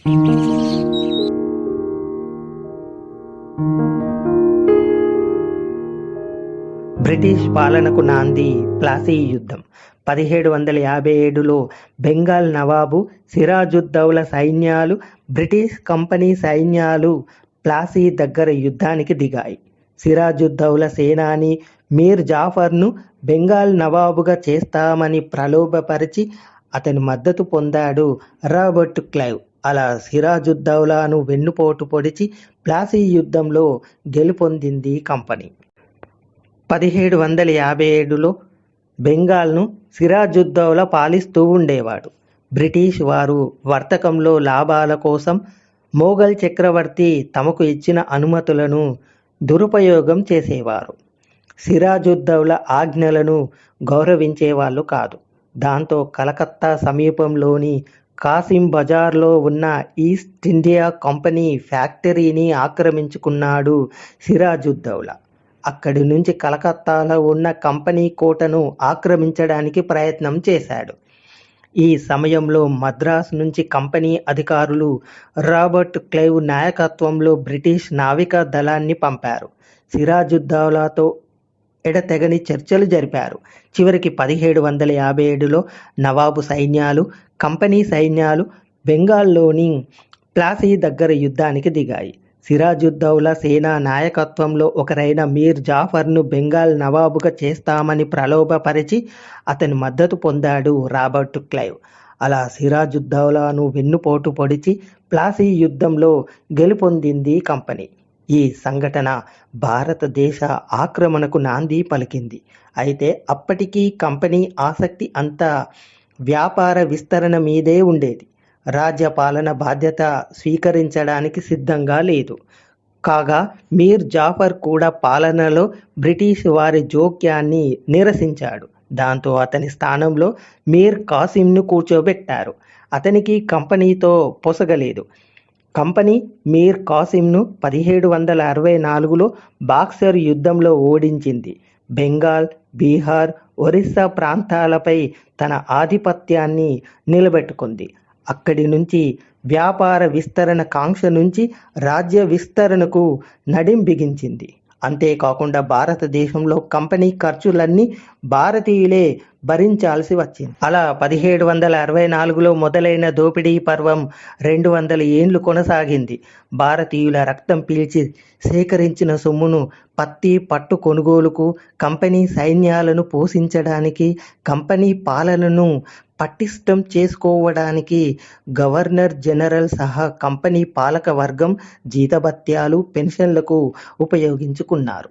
British పాలనకు నాంది ప్లాసీ యుద్ధం. పదిహేడు వందల యాభై ఏడులో బెంగాల్ నవాబు సిరాజుద్దౌల సైన్యాలు బ్రిటిష్ కంపెనీ సైన్యాలు ప్లాసీ దగ్గర యుద్ధానికి దిగాయి. సిరాజుద్దౌల సేనాని మీర్ జాఫర్ను బెంగాల్ నవాబుగా చేస్తామని ప్రలోభపరిచి అతని మద్దతు పొందాడు రాబర్ట్ క్లైవ్. అలా సిరాజుద్దౌలాను వెన్నుపోటు పొడిచి ప్లాసీ యుద్ధంలో గెలుపొందింది కంపెనీ. పదిహేడు వందల యాభై ఏడులో బెంగాల్ను సిరాజుద్దౌలా పాలిస్తూ ఉండేవాడు. బ్రిటిష్ వారు వర్తకంలో లాభాల కోసం మోగల్ చక్రవర్తి తమకు ఇచ్చిన అనుమతులను దురుపయోగం చేసేవారు. సిరాజుద్దౌలా ఆజ్ఞలను గౌరవించేవాళ్ళు కాదు. దాంతో కలకత్తా సమీపంలోని కాసిం బజార్లో ఉన్న ఈస్ట్ ఇండియా కంపెనీ ఫ్యాక్టరీని ఆక్రమించుకున్నాడు సిరాజుద్దౌలా అక్కడి నుంచి కలకత్తాలో ఉన్న కంపెనీ కోటను ఆక్రమించడానికి ప్రయత్నం చేశాడు. ఈ సమయంలో మద్రాసు నుంచి కంపెనీ అధికారులు రాబర్ట్ క్లైవ్ నాయకత్వంలో బ్రిటిష్ నావికా దళాన్ని పంపారు. సిరాజుద్దౌలాతో ఎడతెగని చర్చలు జరిపారు. చివరికి పదిహేడు వందల యాభై ఏడులో నవాబు సైన్యాలు కంపెనీ సైన్యాలు బెంగాల్లోని ప్లాసీ దగ్గర యుద్ధానికి దిగాయి. సిరాజుద్దౌలా సేనా నాయకత్వంలో ఒకరైన మీర్ జాఫర్ను బెంగాల్ నవాబుగా చేస్తామని ప్రలోభపరిచి అతని మద్దతు పొందాడు రాబర్ట్ క్లైవ్. అలా సిరాజుద్దౌలాను వెన్నుపోటు పొడిచి ప్లాసీ యుద్ధంలో గెలుపొందింది కంపెనీ. ఈ సంఘటన భారతదేశ ఆక్రమణకు నాంది పలికింది. అయితే అప్పటికీ కంపెనీ ఆసక్తి అంతా వ్యాపార విస్తరణ మీదే ఉండేది. రాజ్య పాలన బాధ్యత స్వీకరించడానికి సిద్ధంగా లేదు. కాగా మీర్ జాఫర్ కూడా పాలనలో బ్రిటిష్ వారి జోక్యాన్ని నిరసించాడు. దాంతో అతని స్థానంలో మీర్ కాసింను కూర్చోబెట్టారు. అతనికి కంపెనీతో పొసగలేదు. కంపెనీ మీర్ కాసింను పదిహేడు వందల అరవై నాలుగులో బాక్సర్ యుద్ధంలో ఓడించింది. బెంగాల్ బీహార్ ఒరిస్సా ప్రాంతాలపై తన ఆధిపత్యాన్ని నిలబెట్టుకుంది. అక్కడి నుంచి వ్యాపార విస్తరణ కాంక్ష నుంచి రాజ్య విస్తరణకు నడిం బిగించింది అంతేకాకుండా భారతదేశంలో కంపెనీ ఖర్చులన్నీ భారతీయులే భరించాల్సి వచ్చింది. అలా పదిహేడు వందల అరవై నాలుగులో మొదలైన దోపిడీ పర్వం రెండు వందల ఏండ్లు కొనసాగింది. భారతీయుల రక్తం పీల్చి సేకరించిన సొమ్మును పత్తి పట్టు కొనుగోలుకు కంపెనీ సైన్యాలను పోషించడానికి కంపెనీ పాలనను పటిష్టం చేసుకోవడానికి గవర్నర్ జనరల్ సహా కంపెనీ పాలక వర్గం జీతభత్యాలు పెన్షన్లకు ఉపయోగించుకున్నారు.